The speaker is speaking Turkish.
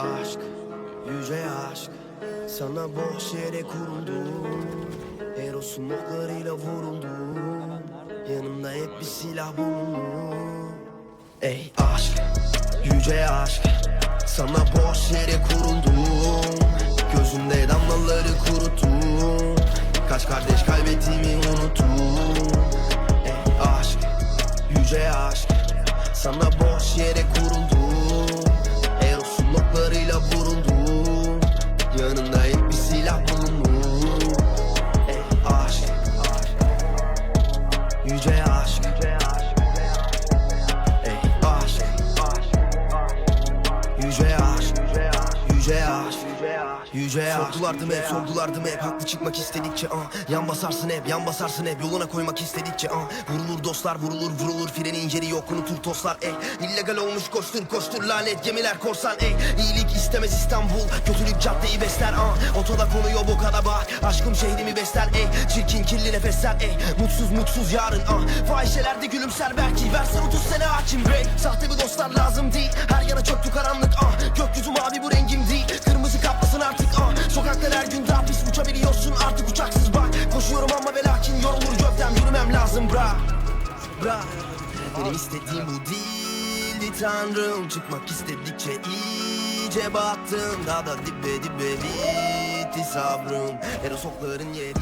aşk, yüce aşk. Sana boş yere kuruldum. Eros'un oklarıyla vuruldum. Yanımda hep bir silah bulundu Ey aşk, yüce aşk. Sana boş yere kuruldum. Gözümde damlaları kuruttum. Kaç kardeş kaybettiğimi unuttum. Ey aşk, yüce aşk. Sana boş yere kuruldum Yüce aşk. Ey aşk. Yüce aşk. Yüce aşk. Yüce aşk. Sorgulardım hep sorgulardım hep. Haklı çıkmak istedikçe ah. Yan basarsın hep yan basarsın hep. Yoluna koymak istedikçe ah. Vurulur dostlar vurulur vurulur. Freni inceli yok unutur toslar ey. İllegal olmuş koştur koştur lanet Gemiler korsan ey. İyilik istemez İstanbul Kötülük caddeyi besler ah. Otoda konuyor bu kada bak Aşkım şehrimi besler ey. Çirkin kirli nefesler ey. Mutsuz mutsuz yarın ah. Fahişelerde gülümser belki Versen 30 sene hakim bey Sahte bir dostlar lazım değil Her yana çöktü karanlık ah. Gökyüzü mavi bu rengim değil Kırmızı kaplasın artık ah. Sokaklar her gün daha pis uçabiliyorsun artık uçaksız bak. Koşuyorum ama ve lakin yorulur gövdem Yürümem lazım bra Bra Benim istediğim bu değildi tanrım Çıkmak istedikçe iyice battım. Daha da dibe dibe bitti sabrım. Erosokların yeri